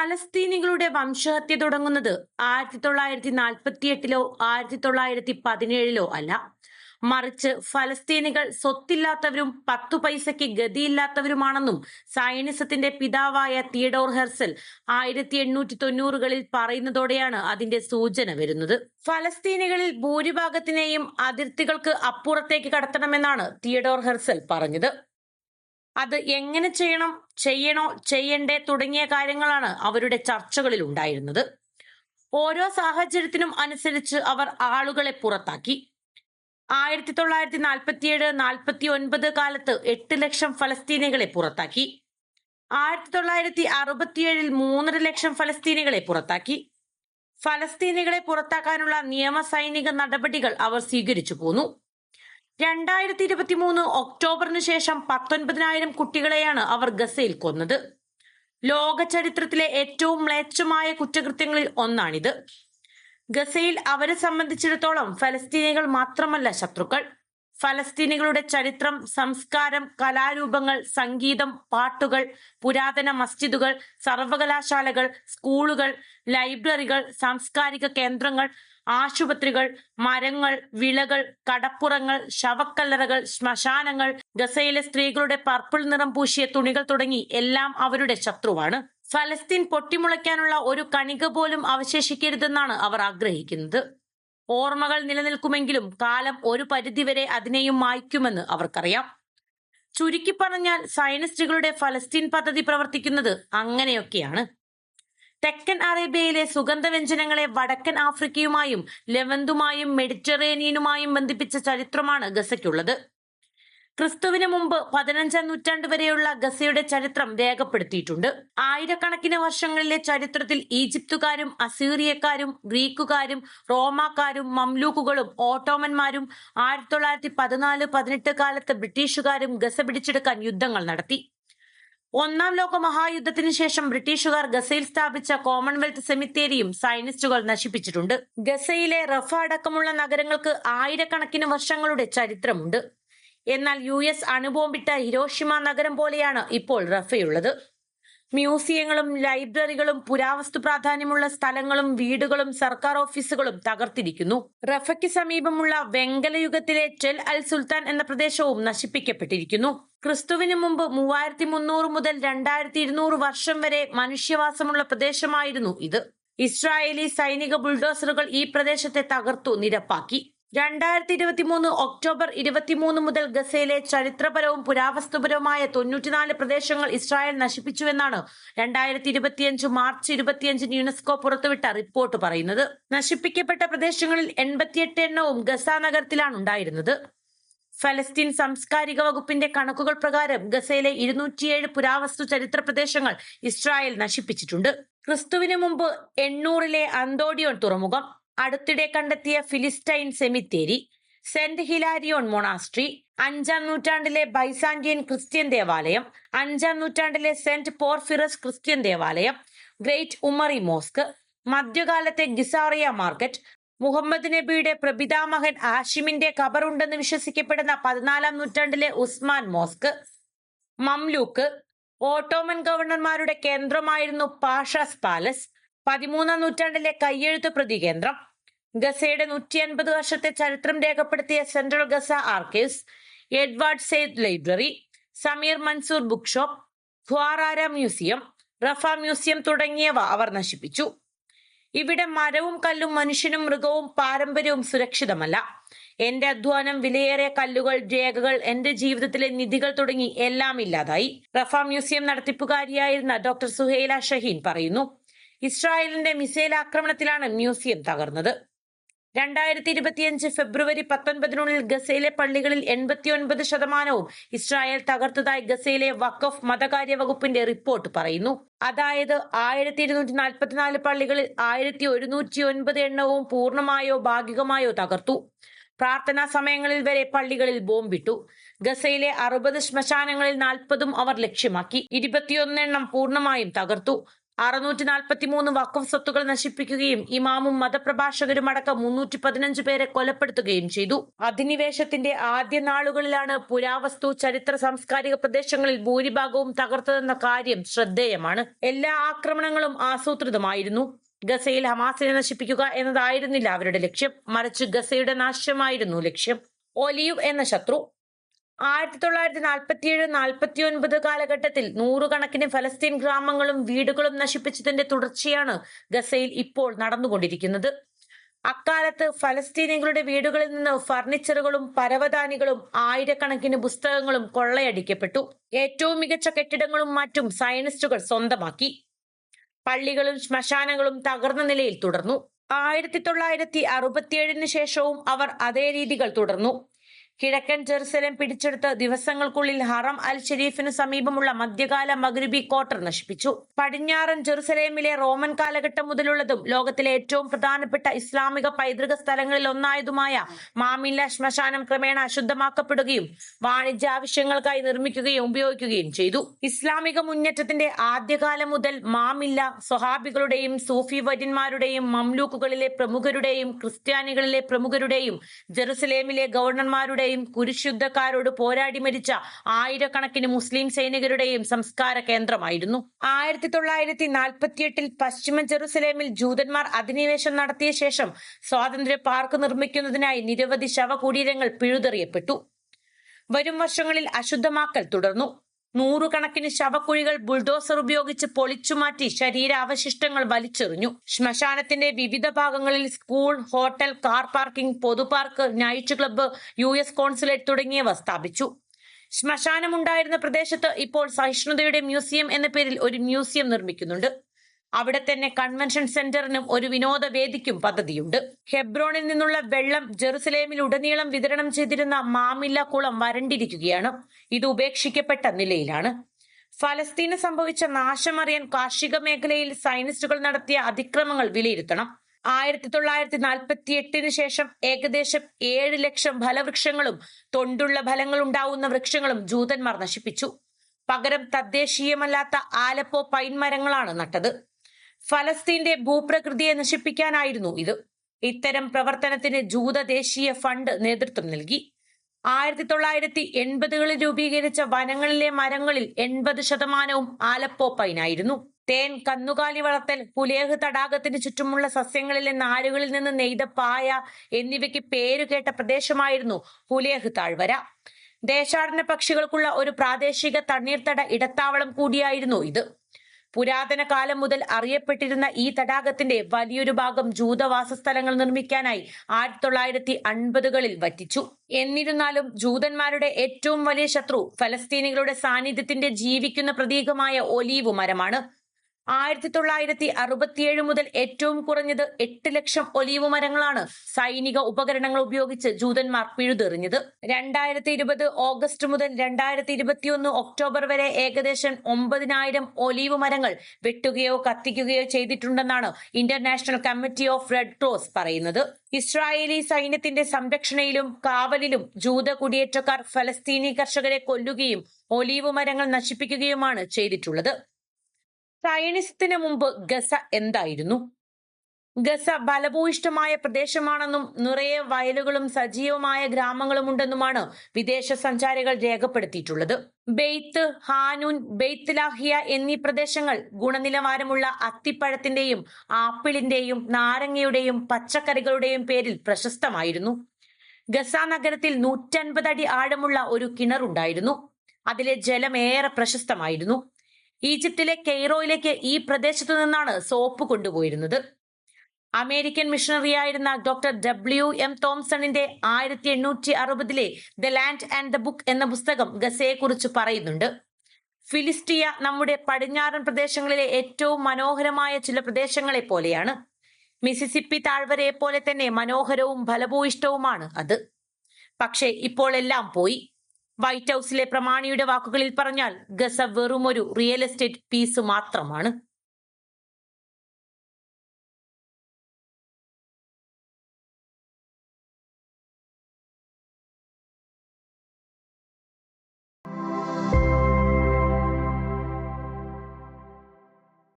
ഫലസ്തീനികളുടെ വംശഹത്യ തുടങ്ങുന്നത് ആയിരത്തി തൊള്ളായിരത്തി നാൽപ്പത്തി എട്ടിലോ ആയിരത്തി തൊള്ളായിരത്തി പതിനേഴിലോ അല്ല. മറിച്ച് ഫലസ്തീനികൾ സ്വത്തില്ലാത്തവരും പത്തു പൈസയ്ക്ക് ഗതിയില്ലാത്തവരുമാണെന്നും സയനിസത്തിന്റെ പിതാവായ തിയഡോർ ഹെർസൽ ആയിരത്തി എണ്ണൂറ്റി തൊണ്ണൂറുകളിൽ പറയുന്നതോടെയാണ് അതിന്റെ സൂചന വരുന്നത്. ഫലസ്തീനികളിൽ ഭൂരിഭാഗത്തിനെയും അതിർത്തികൾക്ക് അപ്പുറത്തേക്ക് കടത്തണമെന്നാണ് തിയഡോർ ഹെർസൽ പറഞ്ഞത്. അത് എങ്ങനെ ചെയ്യണം ചെയ്യണോ ചെയ്യണ്ടേ തുടങ്ങിയ കാര്യങ്ങളാണ് അവരുടെ ചർച്ചകളിൽ ഉണ്ടായിരുന്നത്. ഓരോ സാഹചര്യത്തിനും അനുസരിച്ച് അവർ ആളുകളെ പുറത്താക്കി. ആയിരത്തി തൊള്ളായിരത്തി നാൽപ്പത്തിയേഴ് നാൽപ്പത്തി ഒൻപത് കാലത്ത് എട്ട് ലക്ഷം ഫലസ്തീനികളെ പുറത്താക്കി. ആയിരത്തി തൊള്ളായിരത്തി അറുപത്തിയേഴിൽ മൂന്നര ലക്ഷം ഫലസ്തീനികളെ പുറത്താക്കി. ഫലസ്തീനികളെ പുറത്താക്കാനുള്ള നിയമ സൈനിക നടപടികൾ അവർ സ്വീകരിച്ചു പോന്നു. രണ്ടായിരത്തി ഇരുപത്തി മൂന്ന് ഒക്ടോബറിന് ശേഷം പത്തൊൻപതിനായിരം കുട്ടികളെയാണ് അവർ ഗസയിൽ കൊന്നത്. ലോക ചരിത്രത്തിലെ ഏറ്റവും മ്ലേച്ഛമായ കുറ്റകൃത്യങ്ങളിൽ ഒന്നാണിത്. ഗസയിൽ അവരെ സംബന്ധിച്ചിടത്തോളം ഫലസ്തീനികൾ മാത്രമല്ല ശത്രുക്കൾ. ഫലസ്തീനികളുടെ ചരിത്രം സംസ്കാരം കലാരൂപങ്ങൾ സംഗീതം പാട്ടുകൾ പുരാതന മസ്ജിദുകൾ സർവകലാശാലകൾ സ്കൂളുകൾ ലൈബ്രറികൾ സാംസ്കാരിക കേന്ദ്രങ്ങൾ ആശുപത്രികൾ മരങ്ങൾ വിളകൾ കടപ്പുറങ്ങൾ ശവക്കല്ലറകൾ ശ്മശാനങ്ങൾ ഗസയിലെ സ്ത്രീകളുടെ പർപ്പിൾ നിറം പൂശിയ തുണികൾ തുടങ്ങി എല്ലാം അവരുടെ ശത്രുവാണ്. ഫലസ്തീൻ പൊട്ടിമുളയ്ക്കാനുള്ള ഒരു കണിക പോലും അവശേഷിക്കരുതെന്നാണ് അവർ ആഗ്രഹിക്കുന്നത്. ഓർമ്മകൾ നിലനിൽക്കുമെങ്കിലും കാലം ഒരു പരിധിവരെ അതിനെയും മായ്ക്കുമെന്ന് അവർക്കറിയാം. ചുരുക്കി പറഞ്ഞാൽ സയനിസ്റ്റുകളുടെ ഫലസ്തീൻ പദ്ധതി പ്രവർത്തിക്കുന്നത് അങ്ങനെയൊക്കെയാണ്. തെക്കൻ അറേബ്യയിലെ സുഗന്ധവ്യഞ്ജനങ്ങളെ വടക്കൻ ആഫ്രിക്കയുമായും ലെവന്തുമായും മെഡിറ്ററേനിയനുമായും ബന്ധിപ്പിച്ച ചരിത്രമാണ് ഗസയ്ക്കുള്ളത്. ക്രിസ്തുവിന് മുമ്പ് പതിനഞ്ചാം നൂറ്റാണ്ട് വരെയുള്ള ഗസയുടെ ചരിത്രം രേഖപ്പെടുത്തിയിട്ടുണ്ട്. ആയിരക്കണക്കിന് വർഷങ്ങളിലെ ചരിത്രത്തിൽ ഈജിപ്തുകാരും അസീറിയക്കാരും ഗ്രീക്കുകാരും റോമാക്കാരും മംലൂക്കുകളും ഓട്ടോമന്മാരും ആയിരത്തി തൊള്ളായിരത്തി പതിനാല് പതിനെട്ട് കാലത്ത് ബ്രിട്ടീഷുകാരും ഗസ പിടിച്ചെടുക്കാൻ യുദ്ധങ്ങൾ നടത്തി. ഒന്നാം ലോക മഹായുദ്ധത്തിന് ശേഷം ബ്രിട്ടീഷുകാർ ഗസയിൽ സ്ഥാപിച്ച കോമൺവെൽത്ത് സെമിത്തേരിയും സൈനിസ്റ്റുകൾ നശിപ്പിച്ചിട്ടുണ്ട്. ഗസയിലെ റഫ അടക്കമുള്ള നഗരങ്ങൾക്ക് ആയിരക്കണക്കിന് വർഷങ്ങളുടെ ചരിത്രമുണ്ട്. എന്നാൽ യു എസ് അണുബോംബിട്ട ഹിരോഷിമ നഗരം പോലെയാണ് ഇപ്പോൾ റഫയുള്ളത്. മ്യൂസിയങ്ങളും ലൈബ്രറികളും പുരാവസ്തു പ്രാധാന്യമുള്ള സ്ഥലങ്ങളും വീടുകളും സർക്കാർ ഓഫീസുകളും തകർത്തിരിക്കുന്നു. റഫയ്ക്ക് സമീപമുള്ള വെങ്കല യുഗത്തിലെ ടെൽ അൽ സുൽത്താൻ എന്ന പ്രദേശവും നശിപ്പിക്കപ്പെട്ടിരിക്കുന്നു. ക്രിസ്തുവിന് മുമ്പ് മൂവായിരത്തി മുന്നൂറ് മുതൽ രണ്ടായിരത്തി ഇരുന്നൂറ് വർഷം വരെ മനുഷ്യവാസമുള്ള പ്രദേശമായിരുന്നു ഇത്. ഇസ്രായേലി സൈനിക ബുൾഡോസറുകൾ ഈ പ്രദേശത്തെ തകർത്തു നിരപ്പാക്കി. രണ്ടായിരത്തി ഇരുപത്തി മൂന്ന് ഒക്ടോബർ ഇരുപത്തിമൂന്ന് മുതൽ ഗസയിലെ ചരിത്രപരവും പുരാവസ്തുപരവുമായ തൊണ്ണൂറ്റിനാല് പ്രദേശങ്ങൾ ഇസ്രായേൽ നശിപ്പിച്ചുവെന്നാണ് രണ്ടായിരത്തി ഇരുപത്തിയഞ്ച് മാർച്ച് ഇരുപത്തിയഞ്ചിന് യുനെസ്കോ പുറത്തുവിട്ട റിപ്പോർട്ട് പറയുന്നത്. നശിപ്പിക്കപ്പെട്ട പ്രദേശങ്ങളിൽ എൺപത്തിയെട്ട് എണ്ണവും ഗസ നഗരത്തിലാണ് ഉണ്ടായിരുന്നത്. ഫലസ്തീൻ സാംസ്കാരിക വകുപ്പിന്റെ കണക്കുകൾ പ്രകാരം ഗസയിലെ ഇരുന്നൂറ്റിയേഴ് പുരാവസ്തു ചരിത്ര പ്രദേശങ്ങൾ ഇസ്രായേൽ നശിപ്പിച്ചിട്ടുണ്ട്. ക്രിസ്തുവിന് മുമ്പ് എണ്ണൂറിലെ അന്തോഡിയോൺ തുറമുഖം അടുത്തിടെ കണ്ടെത്തിയ Philistine cemetery Saint Hilarion monastery അഞ്ചാം നൂറ്റാണ്ടിലെ ബൈസാന്റിയൻ ക്രിസ്ത്യൻ ദേവാലയം അഞ്ചാം നൂറ്റാണ്ടിലെ സെന്റ് പോർഫിറസ് ക്രിസ്ത്യൻ ദേവാലയം ഗ്രേറ്റ് ഉമറി മോസ്ക് മധ്യകാലത്തെ ഗിസാറിയ മാർക്കറ്റ് മുഹമ്മദ് നബിയുടെ പ്രപിതാമഹൻ ആഷിമിന്റെ ഖബറുണ്ടെന്ന് വിശ്വസിക്കപ്പെടുന്ന പതിനാലാം നൂറ്റാണ്ടിലെ ഉസ്മാൻ മോസ്ക് മംലൂക്ക് ഓട്ടോമൻ ഗവർണർമാരുടെ കേന്ദ്രമായിരുന്നു പാഷാസ് പാലസ് പതിമൂന്നാം നൂറ്റാണ്ടിലെ കയ്യെഴുത്ത് പ്രതി കേന്ദ്രം ഗസയുടെ നൂറ്റി അൻപത് വർഷത്തെ ചരിത്രം രേഖപ്പെടുത്തിയ central Gaza archives Edward Said library Samir Mansour book shop Qarara museum Rafah museum തുടങ്ങിയവ അവർ നശിപ്പിച്ചു. ഇവിടെ മരവും കല്ലും മനുഷ്യനും മൃഗവും പാരമ്പര്യവും സുരക്ഷിതമല്ല. എന്റെ അധ്വാനം വിലയേറിയ കല്ലുകൾ രേഖകൾ എന്റെ ജീവിതത്തിലെ നിധികൾ തുടങ്ങി എല്ലാം ഇല്ലാതായി. റഫ മ്യൂസിയം നടത്തിപ്പുകാരിയായിരുന്ന ഡോക്ടർ സുഹൈല ഷഹീൻ പറയുന്നു ഇസ്രായേലിന്റെ മിസൈൽ ആക്രമണത്തിലാണ് മ്യൂസിയം തകർന്നത്. രണ്ടായിരത്തി ഇരുപത്തിയഞ്ച് ഫെബ്രുവരി പത്തൊൻപതിനുള്ളിൽ ഗസയിലെ പള്ളികളിൽ എൺപത്തിയൊൻപത് ശതമാനവും ഇസ്രായേൽ തകർത്തതായി ഗസയിലെ വഖഫ് മതകാര്യ വകുപ്പിന്റെ റിപ്പോർട്ട് പറയുന്നു. അതായത് ആയിരത്തി ഇരുന്നൂറ്റി നാൽപ്പത്തിനാല് പള്ളികളിൽ ആയിരത്തി ഒരുന്നൂറ്റി ഒൻപത് എണ്ണവും പൂർണമായോ ഭാഗികമായോ തകർത്തു. പ്രാർത്ഥനാ സമയങ്ങളിൽ വരെ പള്ളികളിൽ ബോംബിട്ടു. ഗസയിലെ അറുപത് ശ്മശാനങ്ങളിൽ നാൽപ്പതും അവർ ലക്ഷ്യമാക്കി. ഇരുപത്തിയൊന്നെണ്ണം പൂർണമായും തകർത്തു. അറുന്നൂറ്റി നാൽപ്പത്തി മൂന്ന് വഖഫ് സ്വത്തുകൾ നശിപ്പിക്കുകയും ഇമാമും മതപ്രഭാഷകരും അടക്കം മുന്നൂറ്റി പതിനഞ്ച് പേരെ കൊലപ്പെടുത്തുകയും ചെയ്തു. അധിനിവേശത്തിന്റെ ആദ്യ നാളുകളിലാണ് പുരാവസ്തു ചരിത്ര സാംസ്കാരിക പ്രദേശങ്ങളിൽ ഭൂരിഭാഗവും തകർത്തതെന്ന കാര്യം ശ്രദ്ധേയമാണ്. എല്ലാ ആക്രമണങ്ങളും ആസൂത്രിതമായിരുന്നു. ഗസയിൽ ഹമാസിനെ നശിപ്പിക്കുക എന്നതായിരുന്നില്ല അവരുടെ ലക്ഷ്യം. മറിച്ച് ഗസയുടെ നാശമായിരുന്നു ലക്ഷ്യം. ഒലിയു എന്ന ശത്രു ആയിരത്തി തൊള്ളായിരത്തി നാൽപ്പത്തിയേഴ് നാൽപ്പത്തി ഒൻപത് കാലഘട്ടത്തിൽ നൂറുകണക്കിന് ഫലസ്തീൻ ഗ്രാമങ്ങളും വീടുകളും നശിപ്പിച്ചതിന്റെ തുടർച്ചയാണ് ഗസയിൽ ഇപ്പോൾ നടന്നുകൊണ്ടിരിക്കുന്നത്. അക്കാലത്ത് ഫലസ്തീനികളുടെ വീടുകളിൽ നിന്ന് ഫർണിച്ചറുകളും പരവതാനികളും ആയിരക്കണക്കിന് പുസ്തകങ്ങളും കൊള്ളയടിക്കപ്പെട്ടു. ഏറ്റവും മികച്ച കെട്ടിടങ്ങളും മറ്റും സയനിസ്റ്റുകൾ സ്വന്തമാക്കി. പള്ളികളും ശ്മശാനങ്ങളും തകർന്ന നിലയിൽ തുടർന്നു. ആയിരത്തി തൊള്ളായിരത്തി അറുപത്തിയേഴിന് ശേഷവും അവർ അതേ രീതികൾ തുടർന്നു. കിഴക്കൻ ജെറുസലേം പിടിച്ചെടുത്ത് ദിവസങ്ങൾക്കുള്ളിൽ ഹറം അൽ ഷെരീഫിന് സമീപമുള്ള മധ്യകാല മഗ്രിബി ക്വാർട്ടർ നശിപ്പിച്ചു. പടിഞ്ഞാറൻ ജെറുസലേമിലെ റോമൻ കാലഘട്ടം മുതലുള്ളതും ലോകത്തിലെ ഏറ്റവും പ്രധാനപ്പെട്ട ഇസ്ലാമിക പൈതൃക സ്ഥലങ്ങളിൽ ഒന്നായതുമായ മാമില്ല ശ്മശാനം ക്രമേണ അശുദ്ധമാക്കപ്പെടുകയും വാണിജ്യ ആവശ്യങ്ങൾക്കായി നിർമ്മിക്കുകയും ഉപയോഗിക്കുകയും ചെയ്തു. ഇസ്ലാമിക മുന്നേറ്റത്തിന്റെ ആദ്യകാലം മുതൽ മാമില്ല സ്വഹാബികളുടെയും സൂഫി വര്യന്മാരുടെയും മംലൂക്കുകളിലെ പ്രമുഖരുടെയും ക്രിസ്ത്യാനികളിലെ പ്രമുഖരുടെയും ജെറുസലേമിലെ ഗവർണർമാരുടെയും കുരിശുദ്ധക്കാരോട് പോരാടി മരിച്ച ആയിരക്കണക്കിന് മുസ്ലിം സൈനികരുടെയും സംസ്കാര കേന്ദ്രമായിരുന്നു. ആയിരത്തി തൊള്ളായിരത്തി നാൽപ്പത്തിയെട്ടിൽ പശ്ചിമ ജെറുസലേമിൽ ജൂതന്മാർ അധിനിവേശം നടത്തിയ ശേഷം സ്വാതന്ത്ര്യ പാർക്ക് നിർമ്മിക്കുന്നതിനായി നിരവധി ശവകുടീരങ്ങൾ പിഴുതെറിയപ്പെട്ടു. വരും വർഷങ്ങളിൽ അശുദ്ധമാക്കൽ തുടർന്നു. നൂറുകണക്കിന് ശവക്കുഴികൾ ബുൾഡോസർ ഉപയോഗിച്ച് പൊളിച്ചുമാറ്റി ശരീരാവശിഷ്ടങ്ങൾ വലിച്ചെറിഞ്ഞു. ശ്മശാനത്തിന്റെ വിവിധ ഭാഗങ്ങളിൽ school hotel car parking പൊതുപാർക്ക് night club U S consulate തുടങ്ങിയവ സ്ഥാപിച്ചു. ശ്മശാനമുണ്ടായിരുന്ന പ്രദേശത്ത് ഇപ്പോൾ സഹിഷ്ണുതയുടെ മ്യൂസിയം എന്ന പേരിൽ ഒരു മ്യൂസിയം നിർമ്മിക്കുന്നുണ്ട്. അവിടെ തന്നെ കൺവെൻഷൻ സെന്ററിനും ഒരു വിനോദവേദിക്കും പദ്ധതിയുണ്ട്. ഹെബ്രോണിൽ നിന്നുള്ള വെള്ളം ജെറുസലേമിൽ ഉടനീളം വിതരണം ചെയ്തിരുന്ന മാമില്ല കുളം വരണ്ടിരിക്കുകയാണ്. ഇത് ഉപേക്ഷിക്കപ്പെട്ട നിലയിലാണ്. ഫലസ്തീന് സംഭവിച്ച നാശമറിയാൻ കാർഷിക മേഖലയിൽ സൈനിസ്റ്റുകൾ നടത്തിയ അതിക്രമങ്ങൾ വിലയിരുത്തണം. ആയിരത്തി തൊള്ളായിരത്തി നാൽപ്പത്തി എട്ടിന് ശേഷം ഏകദേശം ഏഴ് ലക്ഷം ഫലവൃക്ഷങ്ങളും തൊണ്ടുള്ള ഫലങ്ങൾ ഉണ്ടാവുന്ന വൃക്ഷങ്ങളും ജൂതന്മാർ നശിപ്പിച്ചു. പകരം തദ്ദേശീയമല്ലാത്ത ആലപ്പോ പൈൻ മരങ്ങളാണ് നട്ടത്. ഫലസ്തീന്റെ ഭൂപ്രകൃതിയെ നശിപ്പിക്കാനായിരുന്നു ഇത്. ഇത്തരം പ്രവർത്തനത്തിന് ജൂത ദേശീയ ഫണ്ട് നേതൃത്വം നൽകി. ആയിരത്തി തൊള്ളായിരത്തി എൺപതുകളിൽ രൂപീകരിച്ച വനങ്ങളിലെ മരങ്ങളിൽ എൺപത് ശതമാനവും ആലപ്പോ പൈനായിരുന്നു തേൻ കന്നുകാലി വളർത്തൽ പുലേഹ് തടാകത്തിന് ചുറ്റുമുള്ള സസ്യങ്ങളിലെ നാരുകളിൽ നിന്ന് നെയ്ത പായ എന്നിവയ്ക്ക് പേരുകേട്ട പ്രദേശമായിരുന്നു പുലേഹ് താഴ്വര. ദേശാടന പക്ഷികൾക്കുള്ള ഒരു പ്രാദേശിക തണ്ണീർത്തട ഇടത്താവളം കൂടിയായിരുന്നു ഇത്. പുരാതന കാലം മുതൽ അറിയപ്പെട്ടിരുന്ന ഈ തടാകത്തിന്റെ വലിയൊരു ഭാഗം ജൂതവാസസ്ഥലങ്ങൾ നിർമ്മിക്കാനായി ആയിരത്തി തൊള്ളായിരത്തി അൻപതുകളിൽ വറ്റിച്ചു. എന്നിരുന്നാലും ജൂതന്മാരുടെ ഏറ്റവും വലിയ ശത്രു ഫലസ്തീനികളുടെ സാന്നിധ്യത്തിന്റെ ജീവിക്കുന്ന പ്രതീകമായ ഒലീവ് മരമാണ്. ആയിരത്തി തൊള്ളായിരത്തി അറുപത്തിയേഴ് മുതൽ ഏറ്റവും കുറഞ്ഞത് എട്ട് ലക്ഷം ഒലീവ് മരങ്ങളാണ് സൈനിക ഉപകരണങ്ങൾ ഉപയോഗിച്ച് ജൂതന്മാർ പിഴുതെറിഞ്ഞത്. രണ്ടായിരത്തി ഇരുപത് ഓഗസ്റ്റ് മുതൽ രണ്ടായിരത്തി ഇരുപത്തിയൊന്ന് ഒക്ടോബർ വരെ ഏകദേശം ഒമ്പതിനായിരം ഒലീവ് മരങ്ങൾ വെട്ടുകയോ കത്തിക്കുകയോ ചെയ്തിട്ടുണ്ടെന്നാണ് international committee of red cross പറയുന്നത്. ഇസ്രായേലി സൈന്യത്തിന്റെ സംരക്ഷണയിലും കാവലിലും ജൂത കുടിയേറ്റക്കാർ ഫലസ്തീനി കർഷകരെ കൊല്ലുകയും ഒലീവ് മരങ്ങൾ നശിപ്പിക്കുകയുമാണ് ചെയ്തിട്ടുള്ളത്. സയനിസത്തിന് മുമ്പ് ഗസ എന്തായിരുന്നു? ഗസ ഫലഭൂയിഷ്ടമായ പ്രദേശമാണെന്നും നിറയെ വയലുകളും സജീവമായ ഗ്രാമങ്ങളും ഉണ്ടെന്നുമാണ് വിദേശ സഞ്ചാരികൾ രേഖപ്പെടുത്തിയിട്ടുള്ളത്. ബെയ്ത്ത് ഹാനൂൻ ബെയ്ത്ത് ലാഹിയ എന്നീ പ്രദേശങ്ങൾ ഗുണനിലവാരമുള്ള അത്തിപ്പഴത്തിന്റെയും ആപ്പിളിന്റെയും നാരങ്ങയുടെയും പച്ചക്കറികളുടെയും പേരിൽ പ്രശസ്തമായിരുന്നു. ഗസ നഗരത്തിൽ നൂറ്റൻപത് അടി ആഴമുള്ള ഒരു കിണറുണ്ടായിരുന്നു. അതിലെ ജലം ഏറെ പ്രശസ്തമായിരുന്നു. ഈജിപ്തിലെ കെയ്റോയിലേക്ക് ഈ പ്രദേശത്തു നിന്നാണ് സോപ്പ് കൊണ്ടുപോയിരുന്നത്. അമേരിക്കൻ മിഷണറിയായിരുന്ന ഡോക്ടർ ഡബ്ല്യു എം തോംസണിന്റെ ആയിരത്തി എണ്ണൂറ്റി അറുപതിലെ the land and the book എന്ന പുസ്തകം ഗസയെ കുറിച്ച് പറയുന്നുണ്ട്. ഫിലിസ്റ്റിയ നമ്മുടെ പടിഞ്ഞാറൻ പ്രദേശങ്ങളിലെ ഏറ്റവും മനോഹരമായ ചില പ്രദേശങ്ങളെ പോലെയാണ്. മിസിസിപ്പി താഴ്വരയെ പോലെ തന്നെ മനോഹരവും ഫലഭൂയിഷ്ടവുമാണ് അത്. പക്ഷേ ഇപ്പോൾ എല്ലാം പോയി. വൈറ്റ് ഹൌസിലെ പ്രമാണിയുടെ വാക്കുകളിൽ പറഞ്ഞാൽ ഗസ വെറുമൊരു റിയൽ എസ്റ്റേറ്റ് പീസ് മാത്രമാണ്.